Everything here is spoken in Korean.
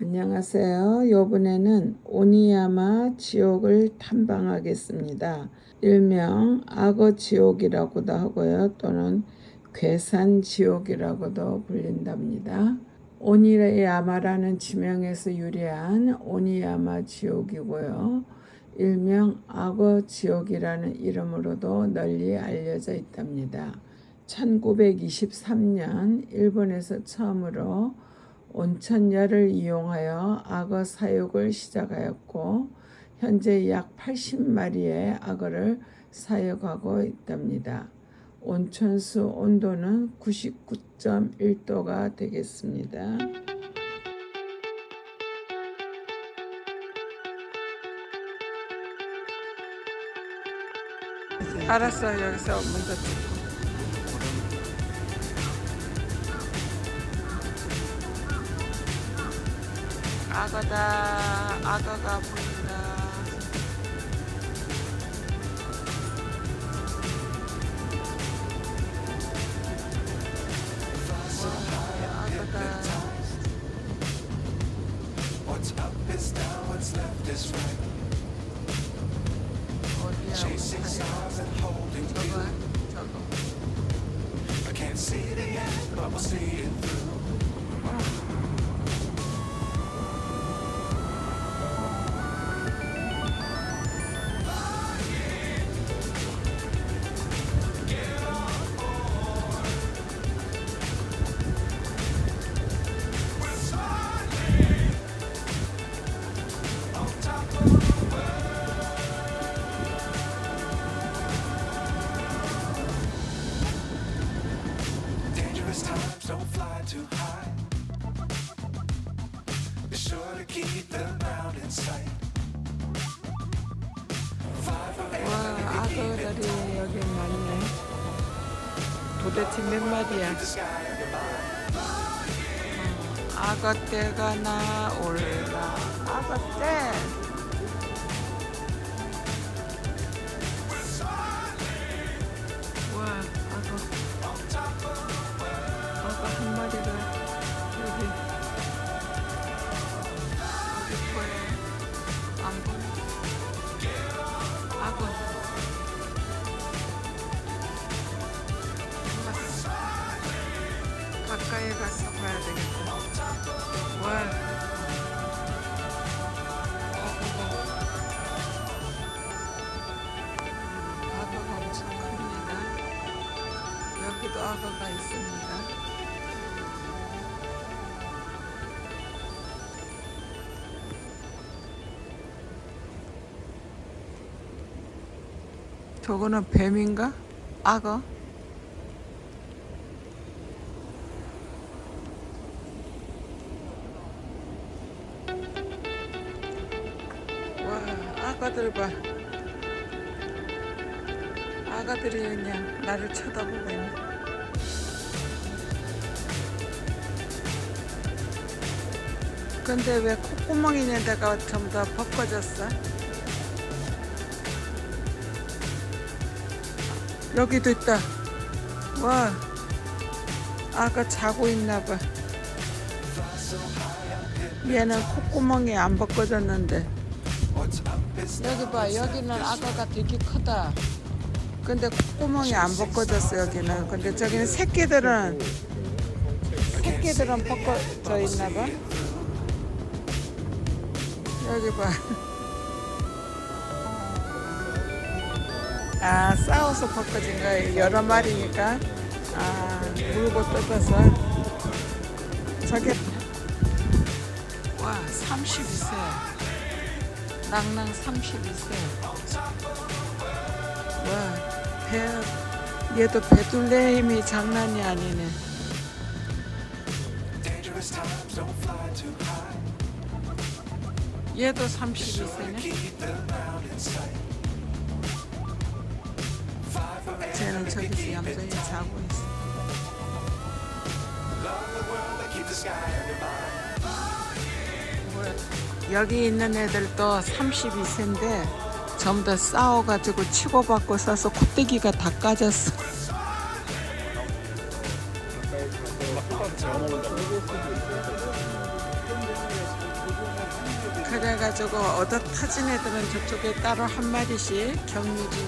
안녕하세요. 이번에는 오니야마 지옥을 탐방하겠습니다. 일명 악어 지옥이라고도 하고요. 또는 괴산 지옥이라고도 불린답니다. 오니야마라는 지명에서 유래한 오니야마 지옥이고요. 일명 악어 지옥이라는 이름으로도 널리 알려져 있답니다. 1923년 일본에서 처음으로 온천열을 이용하여 악어 사육을 시작하였고 현재 약 80마리의 악어를 사육하고 있답니다. 온천수 온도는 99.1도가 되겠습니다. 알았어 여기서 먼저 악어다 악어가 보인다 와, 악어다 What's don't fly too high. Be sure to keep the ground in sight. Fly forever. 와 악어들이 여기 많네 도대체 몇 마리야 The sky on your mind. 악어떼가 나올라 악어떼 가까이 가서 봐야 되겠다 와 악어가 엄청 큽니다. 여기도 악어가 있습니다. 저거는 뱀인가? 악어? 아가들 봐. 아가들이 그냥 나를 쳐다보고 있네. 근데 왜 콧구멍 있는 데가 전부 다 벗겨졌어? 여기도 있다. 와, 아가 자고 있나 봐. 얘는 콧구멍이 안 벗겨졌는데. 여기 봐. 여기는 아가가 되게 크다. 근데 콧구멍이 안 벗겨졌어 여기는. 근데 저기는 새끼들은 새끼들은 벗겨져 있나 봐. 여기 봐 아 싸워서 벗겨진 거야 여러 마리니까. 아 물고 뜯어서. 저기 와 32세 낭낭 32세. 와, 배, 얘도 베들레헴이 장난이 아니네. 얘도 32세네. Keep the ground in sight. Fly forever. 쟤는 저기서 얌전히 자고 있어. 뭐야. 여기 있는 애들도 32세인데 전부 다 싸워가지고 치고받고 싸서 콧대기가 다 까졌어. 그래가지고 얻어 터진 애들은 저쪽에 따로 한 마리씩 격리지